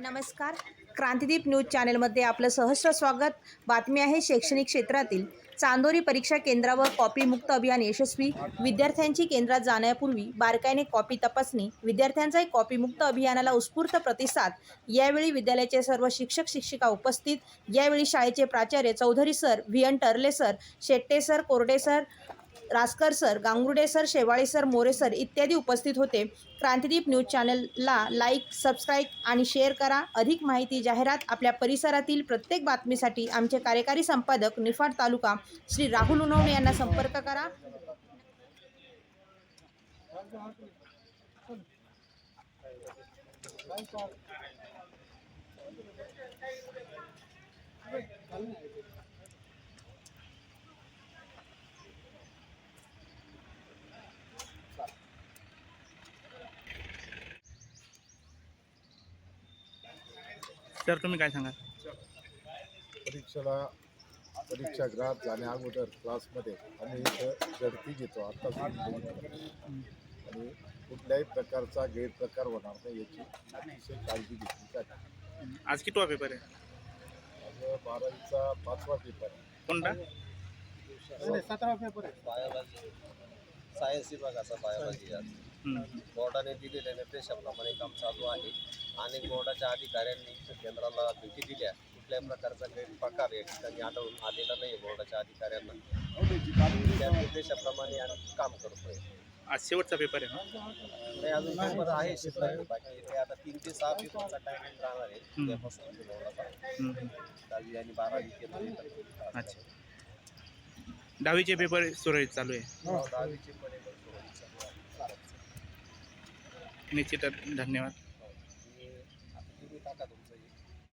नमस्कार. क्रांतिदीप न्यूज चॅनेलमध्ये आपलं सहस्र स्वागत. बातमी आहे शैक्षणिक क्षेत्रातील. चांदोरी परीक्षा केंद्रावर कॉपीमुक्त अभियान यशस्वी. विद्यार्थ्यांची केंद्रात जाण्यापूर्वी बारकाईने कॉपी तपासणी. विद्यार्थ्यांचाही कॉपीमुक्त अभियानाला उत्स्फूर्त प्रतिसाद. यावेळी विद्यालयाचे सर्व शिक्षक शिक्षिका उपस्थित. यावेळी शाळेचे प्राचार्य Chaudhari sir V N Tarle sir Shette sir Korde sir Raskar sir Gangurde sir Shewale sir More sir इत्यादी उपस्थित होते. क्रांतिदीप न्यूज चॅनलला लाईक सबस्क्राईब आणि शेअर करा. अधिक माहिती जाहिरात आपल्या परिसरातील प्रत्येक बातमीसाठी आमचे कार्यकारी संपादक निफाड तालुका श्री राहुल उनवणे यांना संपर्क करा. सर तुम्ही काय सांगाल? परीक्षेला परीक्षागृहात जाण्या अगोदर क्लासमध्ये आम्ही इथं झडती घेतो. आता आणि कुठल्याही प्रकारचा गैरप्रकार होणार नाही याची अतिशय काळजी घेतली जाते. आज कितवा पेपर आहे? आज बारावीचा पाचवा पेपर आहे. कोणता? बायोलॉजी. सायन्स विभागाचा बायोलॉजी आज. हम्म. बोर्डाने दिलेल्या निर्देशाप्रमाणे काम चालू आहे. अनेक बोर्डाच्या अधिकाऱ्यांनी केंद्राला भेटी दिल्या कुठल्याही प्रकारचा गैरप्रकार या ठिकाणी आढळून आलेला नाही बोर्डाच्या अधिकाऱ्यांना. त्या निर्देशाप्रमाणे आम्ही काम करतोय. आज शेवटचा पेपर आहे ना? नाही अजून पेपर आहे शिल्लक बाकी ते आता तीन ते सहा पेपरचा टायमिंग राहणार आहे. उद्यापासून ते बोर्डाचा हम्म. दहावी आणि बारावी केंद्र अच्छा. दहावीचे पेपर सुरळीत चालू आहे. दहावीचे पण सुरळीत चालू आहे. निश्चितच. धन्यवाद.